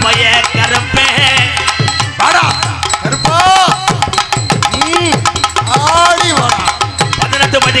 பய கருப்பே. வாடா. கருப்பா. ஆடி வாடா. பதினெட்டு மணி